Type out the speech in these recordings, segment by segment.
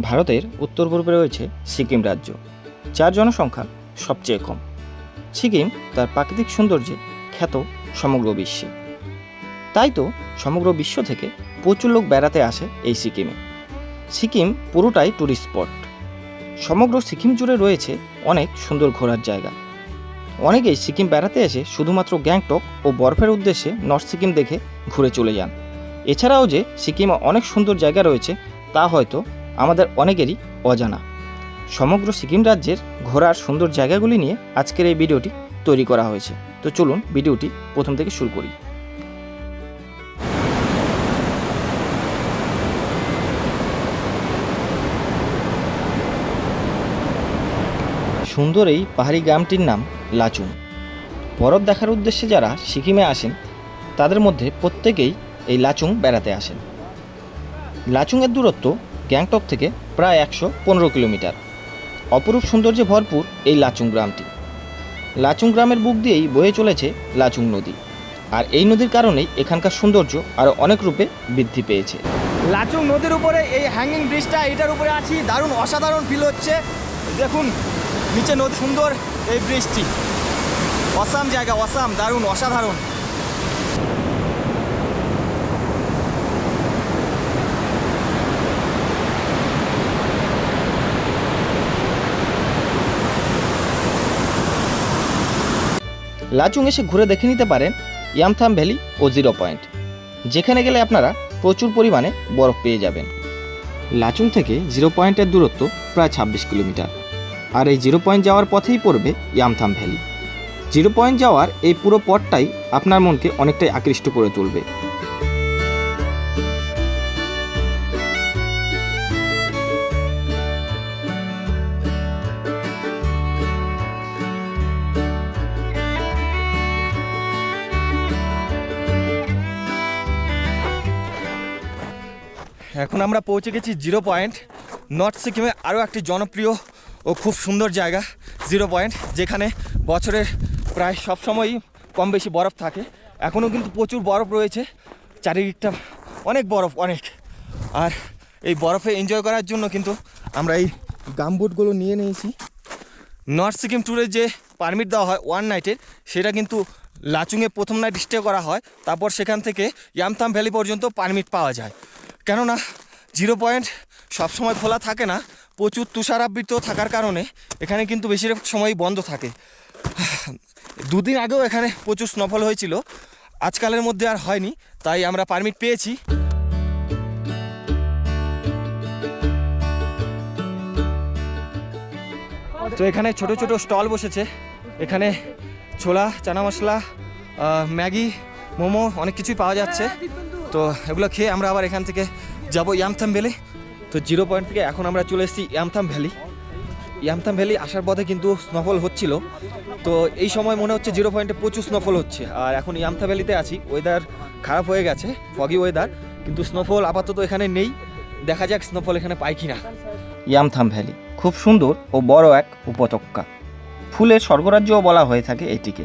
ভারতের উত্তর পূর্বে রয়েছে সিকিম রাজ্য, যার জনসংখ্যা সবচেয়ে কম। সিকিম তার প্রাকৃতিক সৌন্দর্যে খ্যাত সমগ্র বিশ্বে। তাই তো সমগ্র বিশ্ব থেকে প্রচুর লোক বেড়াতে আসে এই সিকিমে। সিকিম পুরোটাই ট্যুরিস্ট স্পট সমগ্র সিকিম জুড়ে রয়েছে অনেক সুন্দর ঘোরার জায়গা। অনেকেই সিকিম বেড়াতে এসে শুধুমাত্র গ্যাংটক ও বরফের উদ্দেশ্যে নর্থ সিকিম দেখে ঘুরে চলে যান। এছাড়াও যে সিকিমে অনেক সুন্দর জায়গা রয়েছে, তা হয়তো আমাদের অনেকেরই অজানা। সমগ্র সিকিম রাজ্যের ঘোরার সুন্দর জায়গাগুলি নিয়ে আজকের এই ভিডিওটি তৈরি করা হয়েছে। তো চলুন ভিডিওটি প্রথম থেকে শুরু করি। সুন্দর এই পাহাড়ি গ্রামটির নাম লাচুং। বরফ দেখার উদ্দেশ্যে যারা সিকিমে আসেন, তাদের মধ্যে প্রত্যেকেই এই লাচুং বেড়াতে আসেন। লাচুংয়ের দূরত্ব গ্যাংটক থেকে প্রায় একশো পনেরো কিলোমিটার। অপরূপ সৌন্দর্যে ভরপুর এই লাচুং গ্রামটি। লাচুং গ্রামের বুক দিয়েই বয়ে চলেছে লাচুং নদী। আর এই নদীর কারণেই এখানকার সৌন্দর্য আরও অনেক রূপে বৃদ্ধি পেয়েছে। লাচুং নদীর উপরে এই হ্যাঙ্গিং ব্রিজটা এটার উপরে আছি। দারুণ অসাধারণ ফিল হচ্ছে। দেখুন, নিচে নদী সুন্দর এই ব্রিজটি অসাম জায়গা, অসাম, দারুণ, অসাধারণ। লাচুং এসে ঘুরে দেখে নিতে পারেন ইয়ামথাম ভ্যালি ও জিরো পয়েন্ট। যেখানে গেলে আপনারা প্রচুর পরিমাণে বরফ পেয়ে যাবেন। লাচুং থেকে জিরো পয়েন্টের দূরত্ব প্রায় ছাব্বিশ কিলোমিটার। আর এই জিরো পয়েন্ট যাওয়ার পথেই পড়বে ইয়ামথাম ভ্যালি। জিরো পয়েন্ট যাওয়ার এই পুরো পথটাই আপনার মনকে অনেকটাই আকৃষ্ট করে তুলবে। এখন আমরা পৌঁছে গেছি জিরো পয়েন্ট। নর্থ সিকিমে আরও একটি জনপ্রিয় ও খুব সুন্দর জায়গা, জিরো পয়েন্ট, যেখানে বছরের প্রায় সব সময়ই কম বেশি বরফ থাকে। এখনও কিন্তু প্রচুর বরফ রয়েছে, চারিদিকটা অনেক বরফ, অনেক। আর এই বরফে এনজয় করার জন্য কিন্তু আমরা এই গামবুটগুলো নিয়ে নিয়েছি। নর্থ সিকিম ট্যুরে যে পারমিট দেওয়া হয় ওয়ান নাইটের সেটা কিন্তু লাচুংয়ে প্রথম নাইট স্টে করা হয়। তারপর সেখান থেকে ইয়ামথাম ভ্যালি পর্যন্ত পারমিট পাওয়া যায়। কেননা জিরো পয়েন্ট সবসময় খোলা থাকে না, প্রচুর তুষারাবৃত থাকার কারণে এখানে কিন্তু বেশিরভাগ সময় বন্ধ থাকে। দুদিন আগেও এখানে প্রচুর স্নোফল হয়েছিল, আজকালের মধ্যে আর হয়নি, তাই আমরা পারমিট পেয়েছি। তো এখানে ছোট ছোট স্টল বসেছে, এখানে ছোলা, চানা মশলা ম্যাগি, মোমো অনেক কিছুই পাওয়া যাচ্ছে। তো এগুলো খেয়ে আমরা আবার এখান থেকে যাব ইয়ামথাম ভ্যালি। তো জিরো পয়েন্ট থেকে এখন আমরা চলে এসেছি ইয়ামথাম ভ্যালি। ইয়ামথাম ভ্যালি আসার পথে কিন্তু স্নোফল হচ্ছিল। তো এই সময় মনে হচ্ছে জিরো পয়েন্টে প্রচুর স্নোফল হচ্ছে। আর এখন ইয়ামথা ভ্যালিতে আছি। ওয়েদার খারাপ হয়ে গেছে ফগি ওয়েদার কিন্তু স্নোফল আপাতত এখানে নেই। দেখা যাক স্নোফল এখানে পাই কিনা। ইয়ামথাম ভ্যালি খুব সুন্দর ও বড় এক উপত্যকা। ফুলের স্বর্গরাজ্যও বলা হয়ে থাকে এটিকে।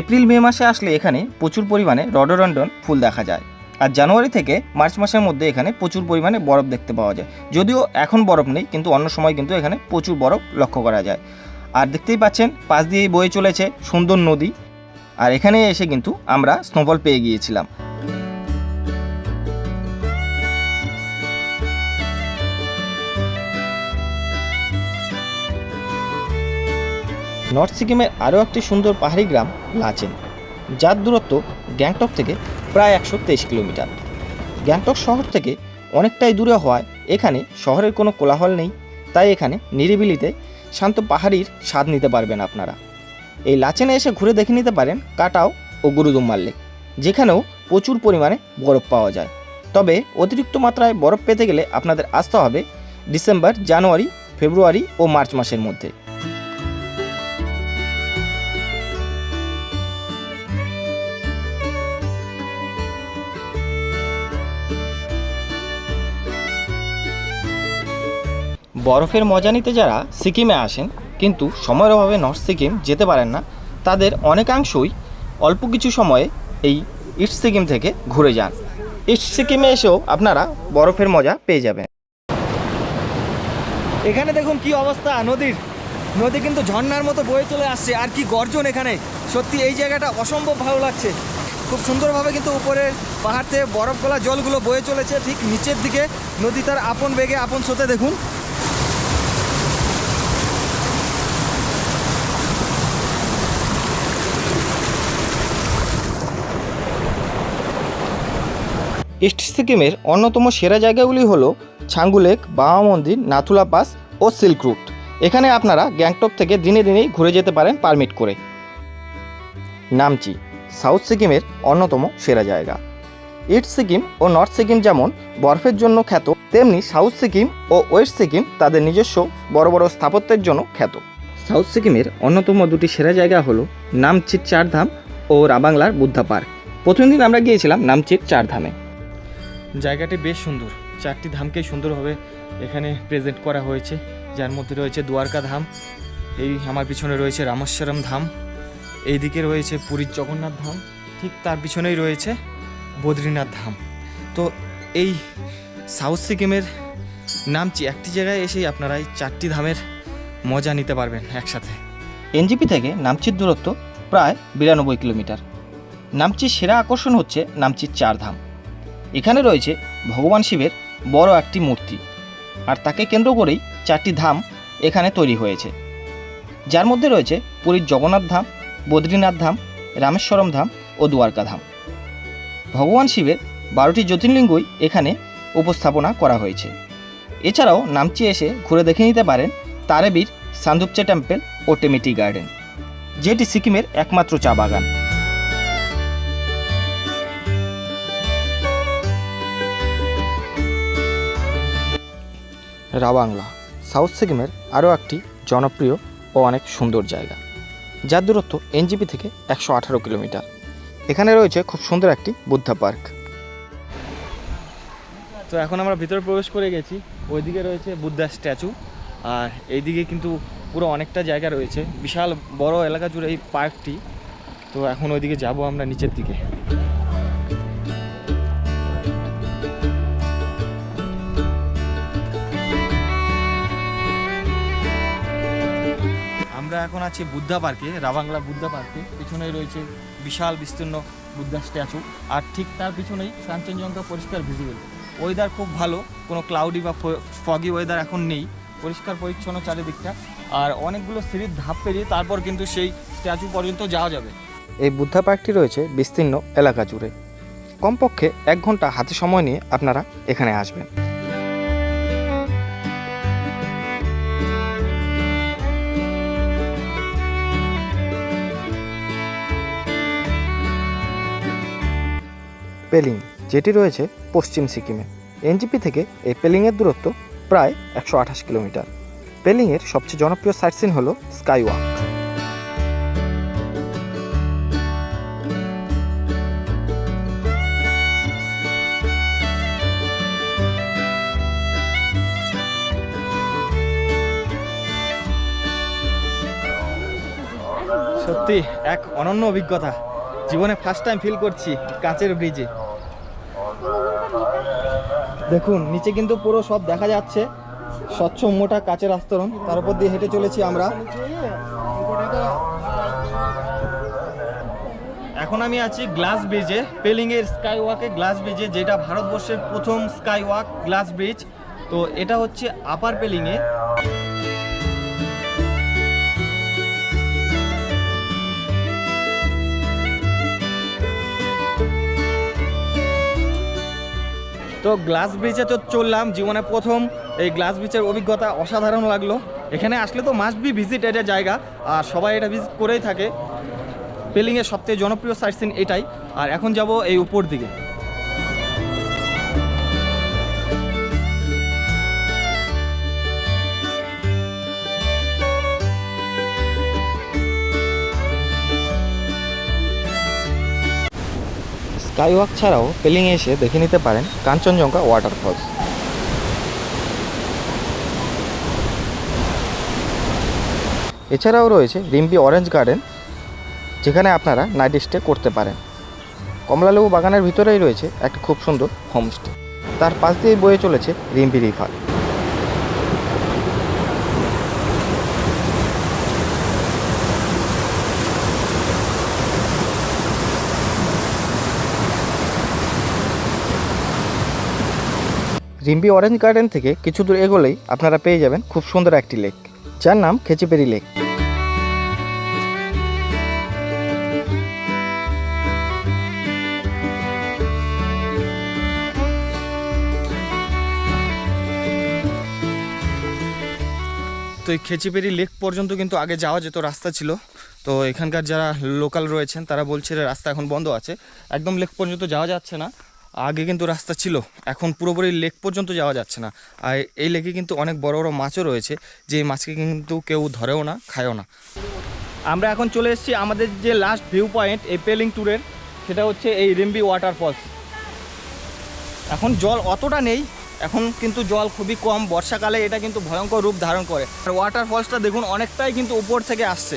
এপ্রিল মে মাসে আসলে এখানে প্রচুর পরিমাণে রডোরন্ডন ফুল দেখা যায়। আর জানুয়ারি থেকে মার্চ মাসের মধ্যে এখানে প্রচুর পরিমাণে বরফ দেখতে পাওয়া যায়। যদিও এখন বরফ নেই, কিন্তু অন্য সময় কিন্তু এখানে প্রচুর বরফ লক্ষ্য করা যায়। আর দেখতেই পাচ্ছেন, পাশ দিয়ে বয়ে চলেছে সুন্দর নদী। আর এখানে এসে কিন্তু আমরা স্নোবল পেয়ে গিয়েছিলাম। নর্থ সিকিমের আরও একটি সুন্দর পাহাড়ি গ্রাম লাচেন, যার দূরত্ব গ্যাংটক থেকে প্রায় একশো তেইশ কিলোমিটার। গ্যাংটক শহর থেকে অনেকটাই দূরে হওয়ায় এখানে শহরের কোনো কোলাহল নেই, তাই এখানে নিরিবিলিতে শান্ত পাহাড়ির স্বাদ নিতে পারবেন আপনারা। এই লাচেনে এসে ঘুরে দেখে নিতে পারেন কাটাও ও গুরুদুম্মার লেক যেখানেও প্রচুর পরিমাণে বরফ পাওয়া যায়। তবে অতিরিক্ত মাত্রায় বরফ পেতে গেলে আপনাদের আসতে হবে ডিসেম্বর, জানুয়ারি, ফেব্রুয়ারি ও মার্চ মাসের মধ্যে। বরফের মজা নিতে যারা সিকিমে আসেন, কিন্তু সময়ের অভাবে নর্থ সিকিম যেতে পারেন না, তাদের অনেকাংশই অল্প কিছু সময়ে এই ইস্ট সিকিম থেকে ঘুরে যান। ইস্ট সিকিমে এসেও আপনারা বরফের মজা পেয়ে যাবেন। এখানে দেখুন কি অবস্থা, নদীর। নদী কিন্তু ঝর্নার মতো বয়ে চলে আসছে, আর কি গর্জন এখানে। সত্যি এই জায়গাটা অসম্ভব ভালো লাগছে। খুব সুন্দরভাবে কিন্তু উপরের পাহাড় থেকে বরফ গলা জলগুলো বয়ে চলেছে, ঠিক নিচের দিকে। নদী তার আপন বেগে আপন স্রোতে দেখুন। ইস্ট সিকিমের অন্যতম সেরা জায়গাগুলি হলো ছাঙ্গুলেক বাবা মন্দির, নাথুলা পাস ও সিল্ক রুট। এখানে আপনারা গ্যাংটক থেকে দিনে দিনেই ঘুরে যেতে পারেন পারমিট করে। নামচি, সাউথ সিকিমের অন্যতম সেরা জায়গা। ইস্ট সিকিম ও নর্থ সিকিম যেমন বরফের জন্য খ্যাত, তেমনি সাউথ সিকিম ও ওয়েস্ট সিকিম তাদের নিজস্ব বড় বড় স্থাপত্যের জন্য খ্যাত। সাউথ সিকিমের অন্যতম দুটি সেরা জায়গা হলো নামচির চারধাম ও রাবাংলার বুদ্ধা পার্ক। প্রথম দিন আমরা গিয়েছিলাম নামচির চারধামে। জায়গাটি বেশ সুন্দর। চারটি ধামকেই সুন্দরভাবে এখানে প্রেজেন্ট করা হয়েছে। যার মধ্যে রয়েছে দ্বারকা ধাম, এই আমার পিছনে রয়েছে রামেশ্বরম ধাম, এইদিকে রয়েছে পুরীর জগন্নাথ ধাম, ঠিক তার পিছনেই রয়েছে বদ্রীনাথ ধাম। তো এই সাউথ সিকিমের নামচি একটি জায়গায় এসেই আপনারা এই চারটি ধামের মজা নিতে পারবেন একসাথে। এনজিপি থেকে নামচির দূরত্ব প্রায় বিরানব্বই কিলোমিটার। নামচির সেরা আকর্ষণ হচ্ছে নামচির চার ধাম। এখানে রয়েছে ভগবান শিবের বড় একটি মূর্তি। আর তাকে কেন্দ্র করেই চারটি ধাম এখানে তৈরি হয়েছে। যার মধ্যে রয়েছে পুরীর জগন্নাথ ধাম, বদ্রীনাথ ধাম, রামেশ্বরম ধাম ও দ্বারকা ধাম। ভগবান শিবের বারোটি জ্যোতির্লিঙ্গই এখানে উপস্থাপনা করা হয়েছে। এছাড়াও নামচি এসে ঘুরে দেখে নিতে পারেন তারেবীর সান্দুপচে টেম্পল ও টেমিটি গার্ডেন, যেটি সিকিমের একমাত্র চা বাগান। রাবাংলা সাউথ সিকিমের আরও একটি জনপ্রিয় ও অনেক সুন্দর জায়গা, যার দূরত্ব এনজিপি থেকে একশো আঠারো কিলোমিটার। এখানে রয়েছে খুব সুন্দর একটি বুদ্ধা পার্ক। তো এখন আমরা ভিতরে প্রবেশ করে গেছি, ওইদিকে রয়েছে বুদ্ধা স্ট্যাচু, আর এইদিকে কিন্তু পুরো অনেকটা জায়গা রয়েছে, বিশাল বড় এলাকা জুড়ে এই পার্কটি। তো এখন ওইদিকে যাব আমরা নিচের দিকে। আমরা এখন আছি বুদ্ধা পার্কে, রাবাংলা বুদ্ধা পার্কে। পিছনেই রয়েছে বিশাল, বিস্তীর্ণ বুদ্ধা স্ট্যাচু। আর ঠিক তার পিছনেই কাঞ্চনজঙ্ঘা পরিষ্কার ভিজিবল ওয়েদার খুব ভালো, কোনো ক্লাউডি বা ফগি ওয়েদার এখন নেই। পরিষ্কার, পরিচ্ছন্ন চারিদিকটা। আর অনেকগুলো সিঁড়ির ধাপ পেরিয়ে তারপর কিন্তু সেই স্ট্যাচু পর্যন্ত যাওয়া যাবে। এই বুদ্ধা পার্কটি রয়েছে বিস্তীর্ণ এলাকা জুড়ে। কমপক্ষে এক ঘণ্টা হাতে সময় নিয়ে আপনারা এখানে আসবেন। পেলিং, যেটি রয়েছে পশ্চিম সিকিমে। এনজিপি থেকে এই পেলিংয়ের দূরত্ব প্রায় একশো আঠাশ কিলোমিটার। পেলিংয়ের সবচেয়ে জনপ্রিয় সাইট সিন হল স্কাই ওয়াক সত্যি, এক অনন্য অভিজ্ঞতা। জীবনে ফার্স্ট টাইম ফিল করছি কাঁচের ব্রিজে দেখুন, নিচে কিন্তু পুরো সব দেখা যাচ্ছে। স্বচ্ছ মোটা কাচের আস্তরণ। তার উপর দিয়ে হেঁটে চলেছি আমরা। এখন আমি আছি গ্লাস ব্রিজে। পেলিংয়ের স্কাই ওয়াকে গ্লাস ব্রিজে, যেটা ভারতবর্ষের প্রথম স্কাই ওয়াক গ্লাস ব্রিজ। তো এটা হচ্ছে আপার পেলিংয়ে। তো গ্লাস ব্রিজে তো চললাম, জীবনে প্রথম। এই গ্লাস ব্রিজের অভিজ্ঞতা অসাধারণ লাগল। এখানে আসলে তো মাস্ট বি ভিজিট এটা জায়গা, আর সবাই এটা ভিজিট করেই থাকে। পেলিংয়ের সবচেয়ে জনপ্রিয় সাইট সিন এটাই। আর এখন যাব এই উপর দিকে। স্কাই ওয়াক ছাড়াও পেলিংয়ে এসে দেখে নিতে পারেন কাঞ্চনজঙ্ঘা ওয়াটারফলস। এছাড়াও রয়েছে রিম্বি অরেঞ্জ গার্ডেন, যেখানে আপনারা নাইট স্টে করতে পারেন। কমলালেবু বাগানের ভিতরেই রয়েছে একটা খুব সুন্দর হোমস্টে। তার পাশ দিয়ে বয়ে চলেছে Rimbi river. Rimbi orange garden থেকে কিছু দূর এগোলেই আপনারা পেয়ে যাবেন খুব সুন্দর একটি লেক, যার নাম খেচিপেরি লেক। তো এই খেচিপেরি লেক পর্যন্ত কিন্তু আগে যাওয়া যেত, রাস্তা ছিল। তো এখানকার যারা লোকাল রয়েছেন, তারা বলছে রাস্তা এখন বন্ধ আছে। একদম লেক পর্যন্ত যাওয়া যাচ্ছে না। আগে কিন্তু রাস্তা ছিল, এখন পুরোপুরি লেক পর্যন্ত যাওয়া যাচ্ছে না। আর এই লেকে কিন্তু অনেক বড় বড় মাছও রয়েছে, যে মাছকে কিন্তু কেউ ধরেও না, খায়ও না। আমরা এখন চলে এসেছি আমাদের যে লাস্ট ভিউ পয়েন্ট এই পেলিং ট্যুরের সেটা হচ্ছে এই রিম্বি ওয়াটারফলস এখন জল অতটা নেই, এখন কিন্তু জল খুবই কম, বর্ষাকালে এটা কিন্তু ভয়ঙ্কর রূপ ধারণ করে। আর ওয়াটারফলসটা দেখুন, অনেকটাই কিন্তু উপর থেকে আসছে।